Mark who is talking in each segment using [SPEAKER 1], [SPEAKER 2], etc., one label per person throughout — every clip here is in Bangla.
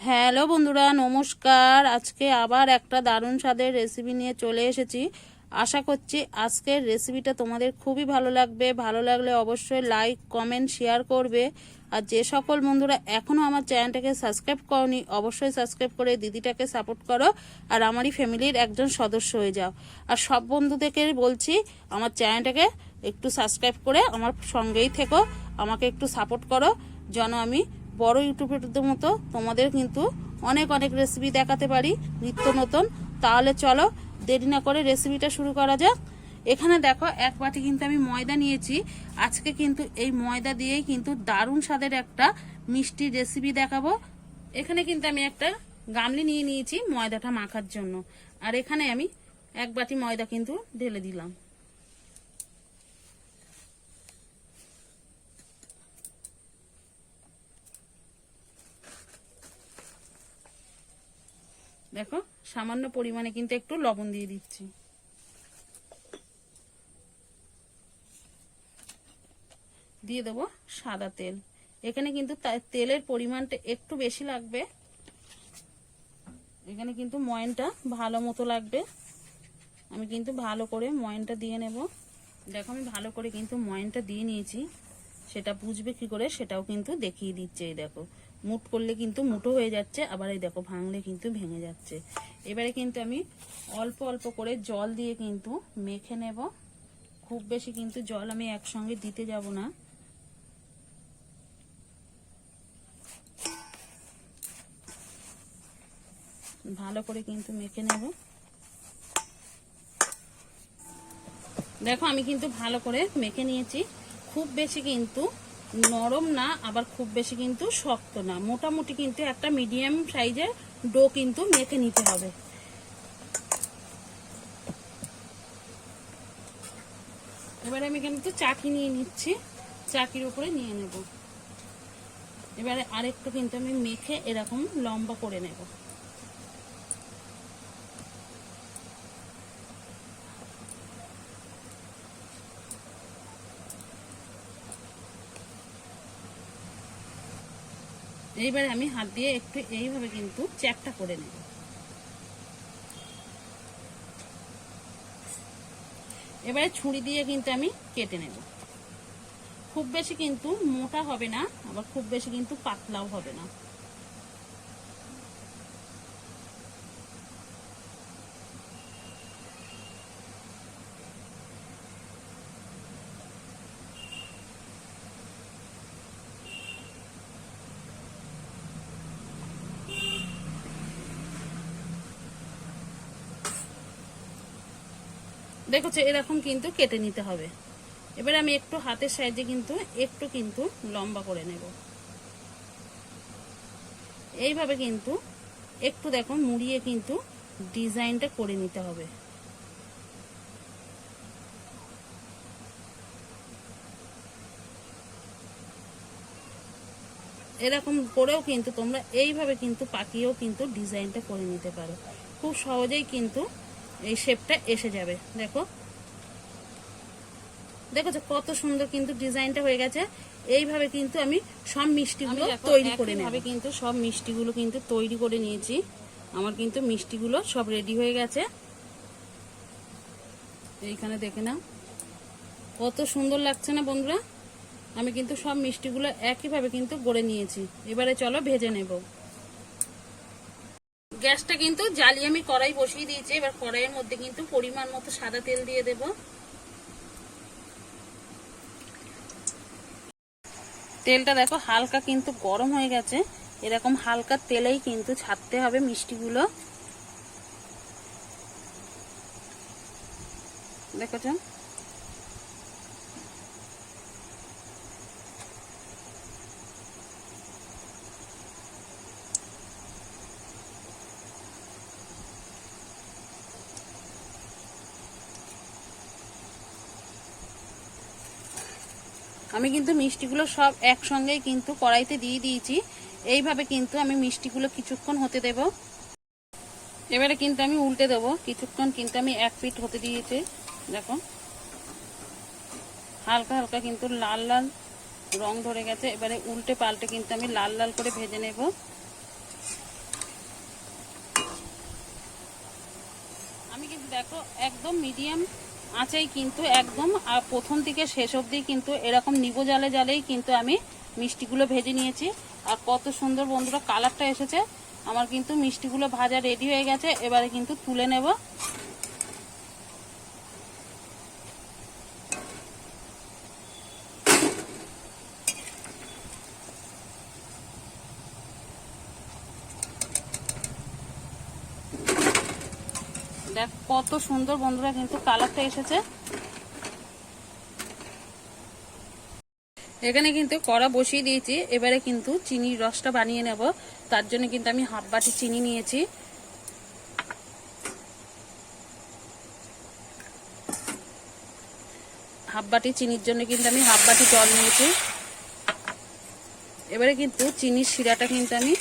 [SPEAKER 1] হ্যালো বন্ধুরা, নমস্কার। আজকে আবার একটা দারুণ স্বাদের রেসিপি নিয়ে চলে এসেছি। আশা করছি আজকের রেসিপিটা তোমাদের খুবই ভালো লাগবে। ভালো লাগলে অবশ্যই লাইক কমেন্ট শেয়ার করবে। আর যে সকল বন্ধুরা এখনও আমার চ্যানেলটাকে সাবস্ক্রাইব করনি, অবশ্যই সাবস্ক্রাইব করে দিদিটাকে সাপোর্ট করো। আর আমারই ফ্যামিলির একজন সদস্য হয়ে যাও। আর সব বন্ধুদেরকে বলছি, আমার চ্যানেলটাকে একটু সাবস্ক্রাইব করে আমার সঙ্গেই থেকো। আমাকে একটু সাপোর্ট করো। যেন আমি বড় ইউটিউবের মতো তোমাদের কিন্তু অনেক অনেক রেসিপি দেখাতে পারি, নিত্য নতুন। তাহলে চলো দেরি না করে রেসিপিটা শুরু করা যাক। এখানে দেখো এক বাটি কিন্তু আমি ময়দা নিয়েছি। আজকে কিন্তু এই ময়দা দিয়েই কিন্তু দারুণ স্বাদের একটা মিষ্টি রেসিপি দেখাবো। এখানে কিন্তু আমি একটা গামলি নিয়ে নিয়েছি ময়দাটা মাখার জন্য। আর এখানে আমি এক বাটি ময়দা কিন্তু ঢেলে দিলাম। দেখো, সামান্য পরিমাণে কিন্তু একটু লবণ দিয়ে দিচ্ছি। দিয়ে দেবো সাদা তেল। এখানে কিন্তু তেলের পরিমাণটা একটু বেশি লাগবে। এখানে কিন্তু ময়নটা ভালো মতো লাগবে। আমি কিন্তু ভালো করে ময়নটা দিয়ে নেব। দেখো, আমি ভালো করে কিন্তু ময়নটা দিয়ে নিয়েছি। সেটা বুঝবে কি করে সেটাও কিন্তু দেখিয়ে দিচ্ছে এই দেখো। মুট করলে কিন্তু মুটো হয়ে যাচ্ছে, আবার এই দেখো ভাঙলে কিন্তু ভেঙে যাচ্ছে। এবারে কিন্তু আমি অল্প অল্প করে জল দিয়ে কিন্তু মেখে নেব। খুব বেশি কিন্তু জল আমি একসঙ্গে দিতে যাব না। ভালো করে কিন্তু মেখে নেব। দেখো আমি কিন্তু ভালো করে মেখে নিয়েছি। খুব বেশি কিন্তু নরম না, আবার খুব বেশি কিন্তু শক্ত না। মোটামুটি কিন্তু একটা মিডিয়াম সাইজের ডো কিন্তু মেখে নিতে হবে। এবারে আমি এখানে কিন্তু চাকি নিয়ে নিচ্ছি। চাকির উপরে নিয়ে নেব। এবারে আরেকটু কিন্তু আমি মেখে এরকম লম্বা করে নেব। এইবারে আমি হাত দিয়ে একটু এইভাবে কিন্তু চ্যাপটা করে নেব। এবারে ছুরি দিয়ে কিন্তু আমি কেটে নেব। খুব বেশি কিন্তু মোটা হবে না, আবার খুব বেশি কিন্তু পাতলাও হবে না। দেখো এরকম কিন্তু কেটে নিতে হবে। এবার আমি একটু হাতের সাহায্যে কিন্তু একটু কিন্তু লম্বা করে নেব। এইভাবে কিন্তু একটু দেখো মুড়িয়ে কিন্তু ডিজাইনটা করে নিতে হবে। এরকম করেও কিন্তু তোমরা এইভাবে কিন্তু পাকিয়েও কিন্তু ডিজাইনটা করে নিতে পারো। খুব সহজেই কিন্তু এই শেপটা এসে যাবে দেখো। দেখো যে কত সুন্দর কিন্তু ডিজাইনটা হয়ে গেছে। এইভাবে কিন্তু আমি সব মিষ্টিগুলো তৈরি করে নেব। কিন্তু সব মিষ্টিগুলো কিন্তু তৈরি করে নিয়েছি। আমার কিন্তু মিষ্টিগুলো সব রেডি হয়ে গেছে। এইখানে দেখে নাও। কত সুন্দর লাগছে না বন্ধুরা? আমি কিন্তু সব মিষ্টিগুলো একইভাবে কিন্তু গড়ে নিয়েছি। এবারে চলো ভেজে নেব। গ্যাসটা কিন্তু জ্বালিয়ে আমি কড়াই বসিয়ে দিয়েছি। এবার কড়াইয়ের মধ্যে কিন্তু পরিমাণ মতো সাদা তেল দিয়ে দেব। তেলটা দেখো হালকা কিন্তু গরম হয়ে গেছে। এরকম হালকা তেলেই কিন্তু ছাড়তে হবে মিষ্টিগুলো। দেখেছ? আমি কিন্তু মিষ্টিগুলো সব একসঙ্গেই কিন্তু কড়াইতে দিয়ে দিয়েছি। এইভাবে কিন্তু আমি মিষ্টিগুলো কিছুক্ষণ হতে দেব। এবারে কিন্তু আমি উল্টে দেব। কিছুক্ষণ কিন্তু আমি এক পিট হতে দিয়েছি। দেখো। হালকা হালকা কিন্তু লাল লাল রং ধরে গেছে। এবারে উল্টে পাল্টে কিন্তু আমি লাল লাল করে ভেজে নেব। আমি কিন্তু দেখো, একদম মিডিয়াম আঁচেই কিন্তু একদম প্রথম থেকে শেষ অবধি কিন্তু এরকম নিবো জালে জালেই কিন্তু আমি মিষ্টিগুলো ভেজে নিয়েছি। আর কত সুন্দর বন্ধুরা কালারটা এসেছে। আমার কিন্তু মিষ্টিগুলো ভাজা রেডি হয়ে গেছে। এবারে কিন্তু তুলে নেব। দেখ, কত সুন্দর বন্ধুরা কিন্তু কালারটা এসেছে। এখানে কিন্তু কড়া বসিয়ে দিয়েছি, এবারে কিন্তু চিনির রসটা বানিয়ে নেব। তার জন্য কিন্তু আমি হাফ বাটি চিনি নিয়েছি। হাফ বাটি চিনির জন্য কিন্তু আমি হাফ বাটি জল নিয়েছি। এবারে কিন্তু চিনির শিরাটা কিন্তু আমি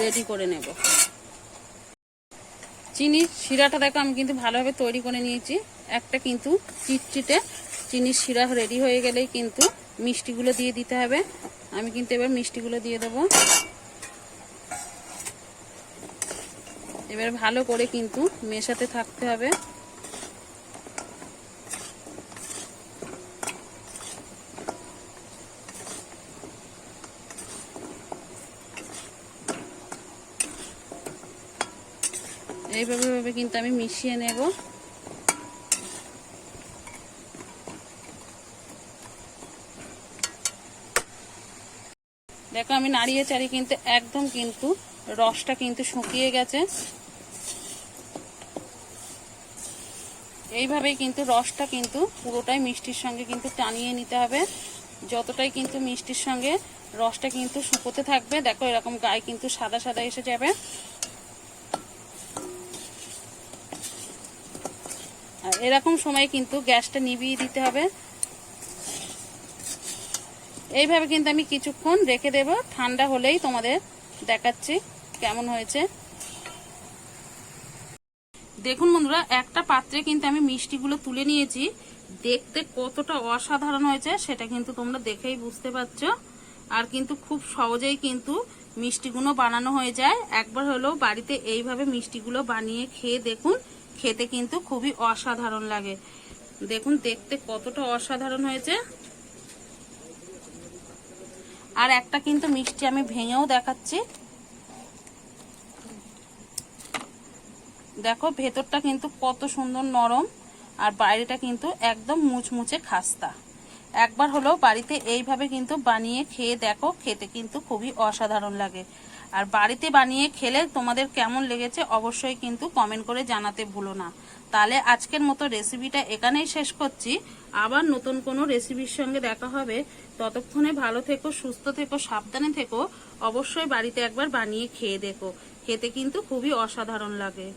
[SPEAKER 1] রেডি করে নেব। চিনির শিরাটা দেখো, আমি কিন্তু ভালোভাবে তৈরি করে নিয়েছি। একটা কিন্তু চিটচিটে চিনির শিরা রেডি হয়ে গেলেই কিন্তু মিষ্টিগুলো দিয়ে দিতে হবে। আমি কিন্তু এবার মিষ্টিগুলো দিয়ে দেব। এবার ভালো করে কিন্তু মেশাতে থাকতে হবে। এইভাবে ভাবে কিন্তু আমি মিশিয়ে নেব। দেখো, আমি নাড়িয়ে চাড়িয়ে কিন্তু একদম কিন্তু রসটা কিন্তু শুকিয়ে গেছে। এইভাবেই কিন্তু রসটা কিন্তু পুরোটাই মিষ্টির সঙ্গে কিন্তু টানিয়ে নিতে হবে। যতটাই কিন্তু মিষ্টির সঙ্গে রসটা কিন্তু শুকোতে থাকবে, দেখো এরকম গায়ে কিন্তু সাদা সাদা এসে যাবে। এরকম সময় কিন্তু গ্যাসটা নিভিয়ে দিতে হবে। এইভাবে কিন্তু আমি কিছুক্ষণ রেখে দেব। ঠান্ডা হলেই তোমাদের দেখাচ্ছি কেমন হয়েছে। দেখুন বন্ধুরা, একটা পাত্রে কিন্তু আমি মিষ্টিগুলো তুলে নিয়েছি। দেখতে কতটা অসাধারণ হয়েছে সেটা কিন্তু তোমরা দেখেই বুঝতে পারছ। আর কিন্তু খুব সহজেই কিন্তু মিষ্টিগুলো বানানো হয়ে যায়। একবার হলেও বাড়িতে এইভাবে মিষ্টিগুলো বানিয়ে খেয়ে দেখুন খেতে কিন্তু খুবই অসাধারণ লাগে। দেখুন, দেখতে কতটা অসাধারণ হয়েছে। আর একটা কিন্তু মিষ্টি আমি ভেঙেও দেখাচ্ছি। দেখো, ভেতরটা কিন্তু কত সুন্দর নরম আর বাইরেটা কিন্তু একদম মুচমুচে খাস্তা। একবার হলেও বাড়িতে এইভাবে কিন্তু বানিয়ে খেয়ে দেখো, খেতে কিন্তু খুবই অসাধারণ লাগে। আর বাড়িতে বানিয়ে খেলে তোমাদের কেমন লেগেছে অবশ্যই কিন্তু কমেন্ট করে জানাতে ভুলো না। তাহলে আজকের মতো রেসিপিটা এখানেই শেষ করছি। আবার নতুন কোনো রেসিপির সঙ্গে দেখা হবে। ততক্ষণে ভালো থেকো, সুস্থ থেকো, সাবধানে থেকো। অবশ্যই বাড়িতে একবার বানিয়ে খেয়ে দেখো। খেতে কিন্তু খুবই অসাধারণ লাগে।